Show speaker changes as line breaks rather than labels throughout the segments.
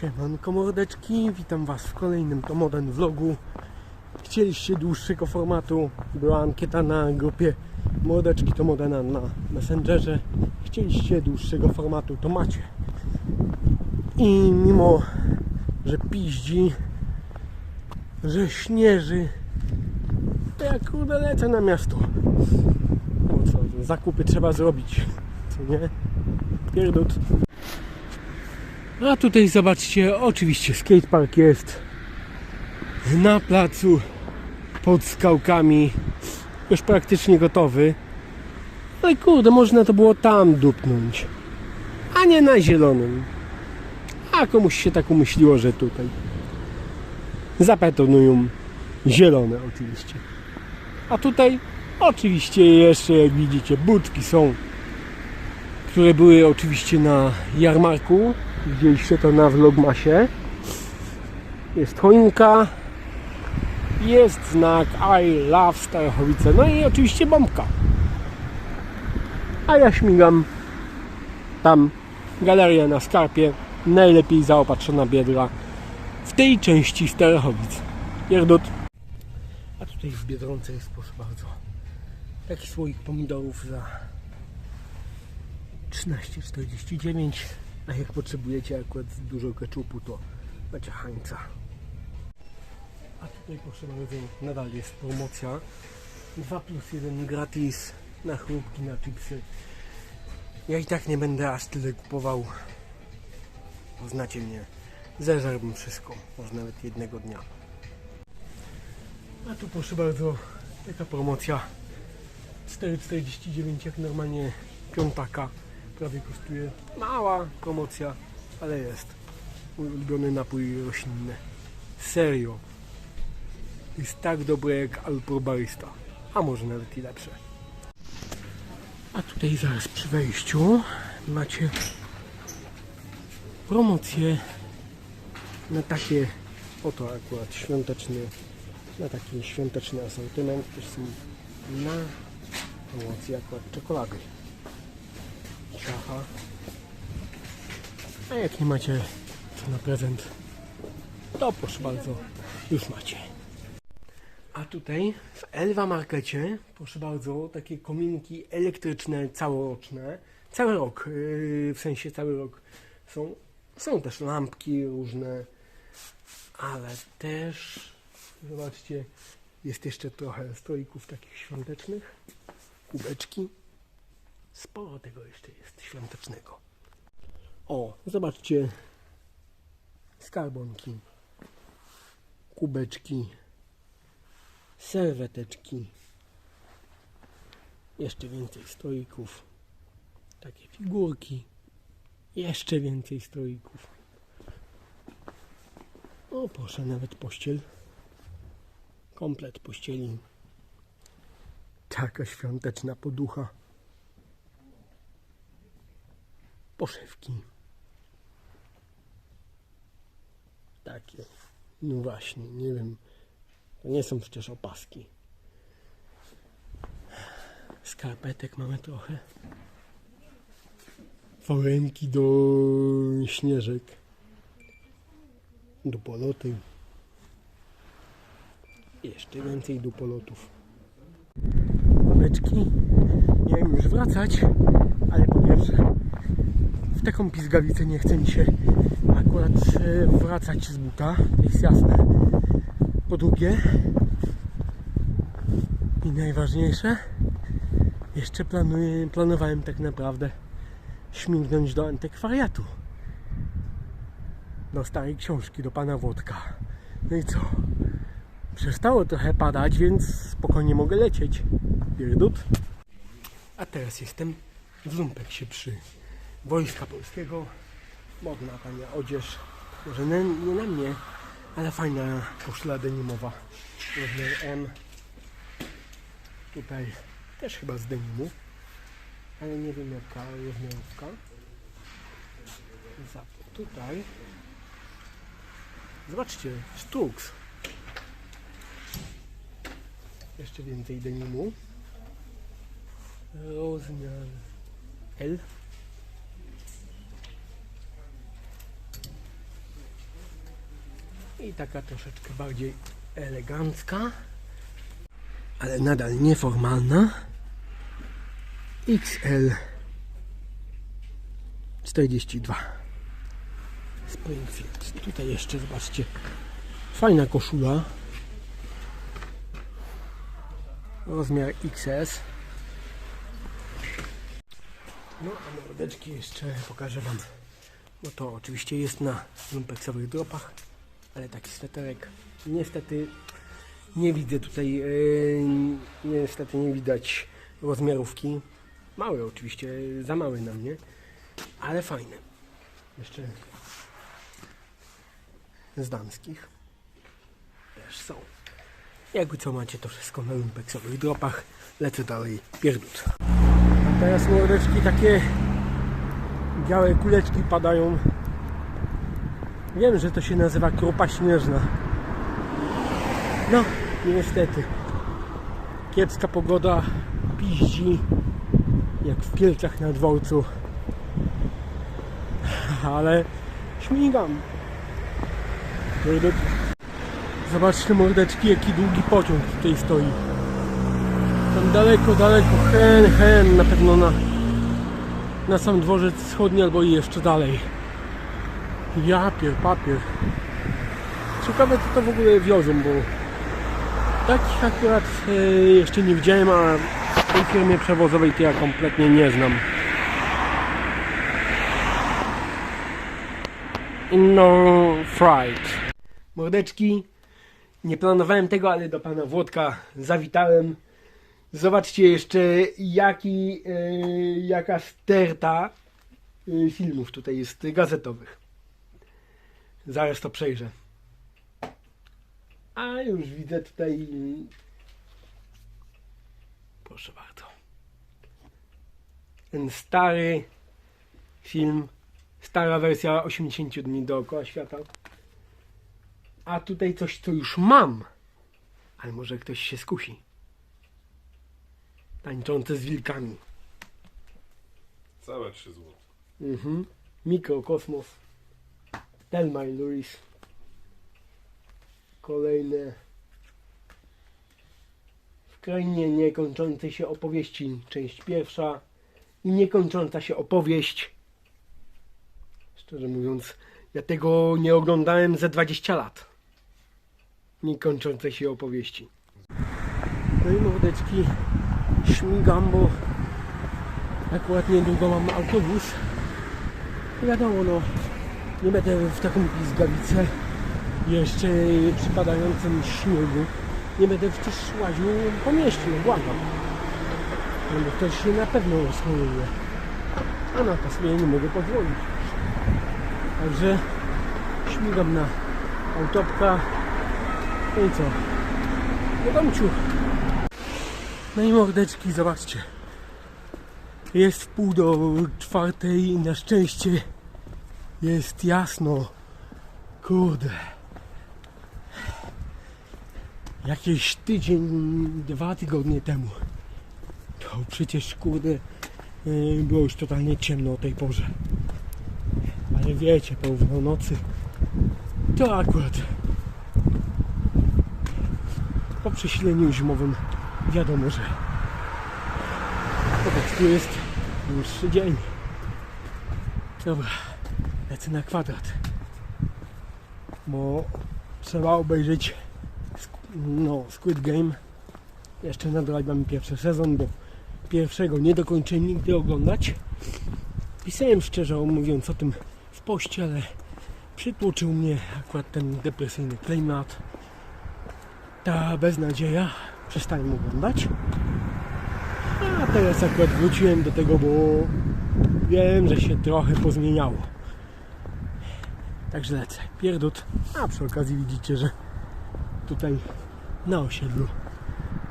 Siemanko mordeczki, witam was w kolejnym Tomoden vlogu. Chcieliście dłuższego formatu, była ankieta na grupie Mordeczki Tomodena na Messengerze. Chcieliście dłuższego formatu, to macie. I mimo, że piździ, że śnieży, to jak kurde lecę na miasto. Bo co, zakupy trzeba zrobić, co nie? Pierdut. A tutaj zobaczcie, oczywiście skatepark jest na placu pod skałkami, już praktycznie gotowy. Ale kurde, można to było tam dupnąć, a nie na zielonym. A komuś się tak umyśliło, że tutaj. Zabetonują zielone oczywiście. A tutaj oczywiście jeszcze jak widzicie budki są, które były oczywiście na jarmarku. Widzieliście to na vlogmasie. Jest choinka. Jest znak I love Starachowice. No i oczywiście bombka. A ja śmigam tam galeria na skarpie. Najlepiej zaopatrzona biedra w tej części Starachowic. Pierdut. A tutaj w Biedronce jest proszę bardzo taki słoik pomidorów za 13,49 a jak potrzebujecie akurat dużo keczupu to macie hańca. A tutaj proszę bardzo nadal jest promocja. 2 plus 1 gratis na chrupki, na chipsy. Ja i tak nie będę aż tyle kupował. Znacie mnie. Zeżarłbym wszystko. Może nawet jednego dnia. A tu proszę bardzo taka promocja. 4,49 jak normalnie piątaka prawie kosztuje. Mała promocja, ale jest. Mój ulubiony napój roślinny. Serio. Jest tak dobre jak Alpro Barista a może nawet i lepsze. A tutaj zaraz przy wejściu macie promocję na takie oto akurat świąteczny na taki świąteczny asortyment. Też są na promocji akurat czekolady ciacha a jak nie macie co na prezent? To proszę bardzo już macie. A tutaj w Elwa Markecie proszę bardzo takie kominki elektryczne całoroczne. Cały rok yy, w sensie cały rok są. Są też lampki różne ale też zobaczcie jest jeszcze trochę stroików takich świątecznych. Kubeczki sporo tego jeszcze jest świątecznego. O zobaczcie. Skarbonki. Kubeczki. Serweteczki. Jeszcze więcej stroików. Takie figurki. Jeszcze więcej stroików. O proszę nawet pościel. Komplet pościeli. Taka świąteczna poducha poszewki. Takie. No właśnie nie wiem. To nie są przecież opaski. Skarpetek mamy trochę. Foremki do śnieżek. Do poloty. Jeszcze więcej dupolotów Mameczki miałem już wracać ale po pierwsze taką pizgawicę nie chce mi się akurat e, wracać z buta to jest jasne. Po drugie i najważniejsze jeszcze planuję, planowałem tak naprawdę śmignąć do antykwariatu. Do starej książki, do pana Włodka no i co? Przestało trochę padać, więc spokojnie mogę lecieć. Pierdut. A teraz jestem w Lumpeksie przy Wojska Polskiego. Modna tania odzież. Może nie, nie na mnie ale fajna koszula denimowa. Rozmiar M tutaj też chyba z denimu. Ale nie wiem jaka rozmiarówka tutaj. Zobaczcie Strux jeszcze więcej denimu. Rozmiar L i taka troszeczkę bardziej elegancka, ale nadal nieformalna. XL 42 Springfield. Tutaj jeszcze zobaczcie, fajna koszula. Rozmiar XS. No a mordeczki jeszcze pokażę Wam. No to oczywiście jest na lumpeksowych dropach, ale taki sweterek niestety nie widzę tutaj, yy, niestety nie widać rozmiarówki. Mały oczywiście, za mały na mnie, ale fajny. Jeszcze z damskich też są. Jakby co macie to wszystko na lumpeksowych dropach, lecę dalej pierdut. A teraz mordeczki takie białe kuleczki padają. Wiem, że to się nazywa kropa śnieżna. No, niestety. Kiepska pogoda, piździ, jak w Kielcach na dworcu. Ale śmigam. Zobaczcie mordeczki, jaki długi pociąg tutaj stoi. Tam daleko, daleko, hen, hen, na pewno na, na sam dworzec wschodni albo i jeszcze dalej. Ja pier, papier. Ciekawe co to w ogóle wiozą, bo takich akurat e, jeszcze nie widziałem, a tej firmie przewozowej to ja kompletnie nie znam. Inno Fright. Mordeczki, nie planowałem tego, ale do pana Włodka zawitałem. Zobaczcie jeszcze jaki, e, jaka sterta e, filmów tutaj jest gazetowych. Zaraz to przejrzę. A już widzę tutaj. Proszę bardzo. Ten stary film, stara wersja 80 dni dookoła świata. A tutaj coś, co już mam. Ale może ktoś się skusi. Tańczące z wilkami.
Całe 3 zł.
Mhm. Mikrokosmos. Telma i Luis. Kolejne. W krainie niekończącej się opowieści. Część pierwsza. I niekończąca się opowieść. Szczerze mówiąc, ja tego nie oglądałem ze 20 lat. Niekończącej się opowieści. No i mordeczki. Śmigam, bo akurat niedługo mam autobus. Wiadomo, no, nie będę w taką pizgawicę jeszcze przypadającym śniegu. Nie będę przecież łaził po mieście, no błagam. No bo ktoś się na pewno rozchoruje. A na to sobie nie mogę pozwolić. Także śmigam na autopka. No i co? Do domciu. No i mordeczki, zobaczcie. Jest w pół do czwartej i na szczęście jest jasno. Kurde. Jakieś tydzień, dwa tygodnie temu. To przecież kurde yy, było już totalnie ciemno o tej porze. Ale wiecie, po nocy to akurat po przesileniu zimowym wiadomo, że po prostu jest dłuższy dzień. Dobra, lecę na kwadrat. Bo trzeba obejrzeć no, Squid Game. Jeszcze nadrabiam pierwszy sezon, bo pierwszego nie dokończę nigdy oglądać. Pisałem szczerze mówiąc o tym w poście, ale przytłoczył mnie akurat ten depresyjny klimat. Ta beznadzieja. Przestałem oglądać. A teraz akurat wróciłem do tego, bo wiem, że się trochę pozmieniało. Także lecę. Pierdut. A przy okazji widzicie, że tutaj na osiedlu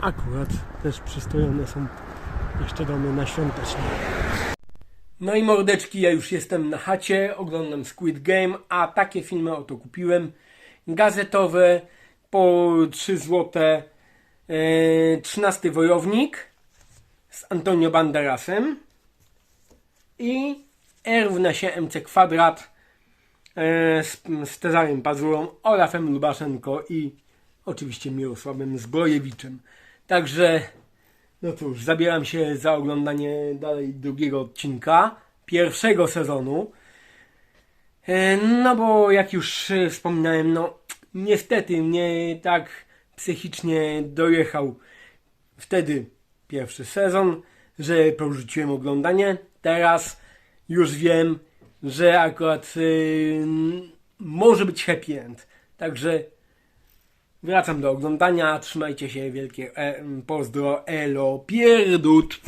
akurat też przystrojone są jeszcze domy na świątecznie. No i mordeczki, ja już jestem na chacie, oglądam Squid Game, a takie filmy oto kupiłem. Gazetowe po 3 złote. e, 13 Wojownik z Antonio Banderasem i R równa się MC kwadrat e, z, z Cezarem Pazurą, Olafem Lubaszenko i oczywiście Mirosławem Zbrojewiczem. Także, no cóż, zabieram się za oglądanie dalej drugiego odcinka pierwszego sezonu. E, No bo jak już e, wspominałem, no niestety mnie tak psychicznie dojechał wtedy pierwszy sezon, że porzuciłem oglądanie. Teraz już wiem, że akurat y, może być happy end. Także wracam do oglądania. Trzymajcie się, wielkie e, pozdro, elo, pierdut.